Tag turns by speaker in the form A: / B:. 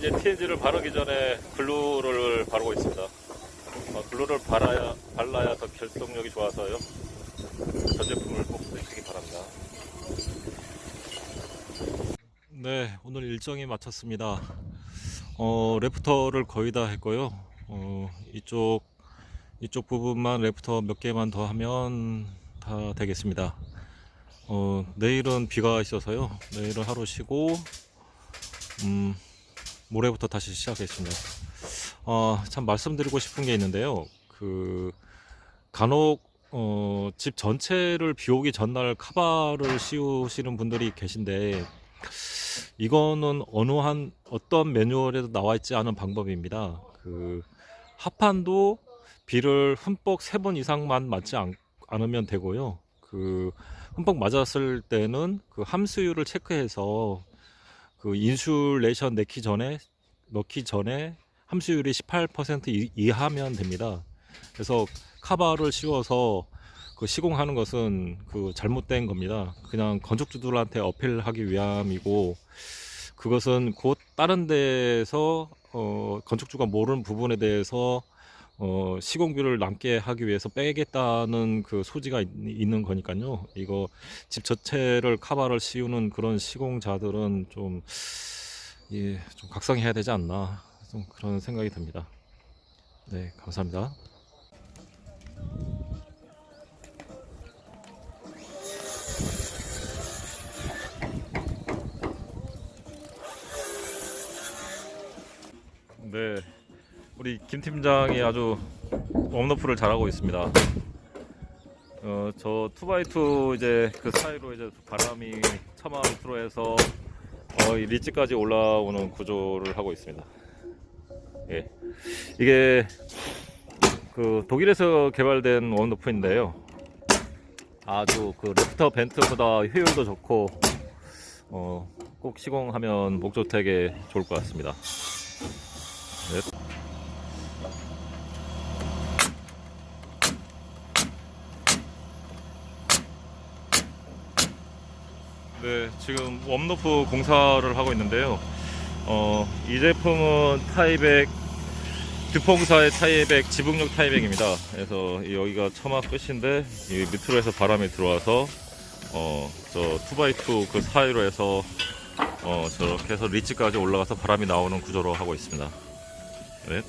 A: 네, 이제 TNG를 바르기 전에 글루를 바르고 있습니다. 어, 글루를 발라야, 발라야 더 결속력이 좋아서요. 전 제품을 꼭 쓰시기 바랍니다. 네, 오늘 일정이 마쳤습니다. 어, 래프터를 거의 다 했고요. 어, 이쪽, 이쪽 부분만 래프터 몇 개만 더 하면 다 되겠습니다. 어, 내일은 비가 있어서요. 내일은 하루 쉬고, 음, 모레부터 다시 시작했습니다. 어, 참 말씀드리고 싶은 게 있는데요. 그, 간혹, 어, 집 전체를 비 오기 전날 카바를 씌우시는 분들이 계신데, 이거는 어느 한, 어떤 매뉴얼에도 나와 있지 않은 방법입니다. 그, 하판도 비를 흠뻑 세 번 이상만 맞지 않, 않으면 되고요. 그, 흠뻑 맞았을 때는 그 함수율을 체크해서 그 인슐레이션 넣기 전에 넣기 전에 함수율이 18% 이- 이하면 됩니다. 그래서 카바를 씌워서 그 시공하는 것은 그 잘못된 겁니다. 그냥 건축주들한테 어필하기 위함이고 그것은 곧 다른 데에서 어 건축주가 모르는 부분에 대해서 어 시공비를 남게 하기 위해서 빼겠다는 그 소지가 있, 있는 거니까요. 이거 집 전체를 카바를 씌우는 그런 시공자들은 좀, 예, 좀 각성해야 되지 않나. 좀 그런 생각이 듭니다. 네, 감사합니다. 네, 우리 김 팀장이 아주 웜너프를 잘하고 있습니다. 어, 저 투바이투 이제 그 사이로 이제 바람이 처마 밑으로 해서 어, 이 리치까지 올라오는 구조를 하고 있습니다. 예. 이게 그 독일에서 개발된 원더프인데요. 아주 그 래프터 벤트보다 효율도 좋고 어, 꼭 시공하면 목조택에 좋을 것 같습니다. 네, 지금 웜노프 공사를 하고 있는데요. 어, 이 제품은 타이백 듀퐁사의 타이백 지붕력 타이백입니다. 그래서 이 여기가 처마 끝인데 이 밑으로 해서 바람이 들어와서 어, 저 2x2 그 사이로 해서 어, 저렇게 해서 리치까지 올라가서 바람이 나오는 구조로 하고 있습니다. 네.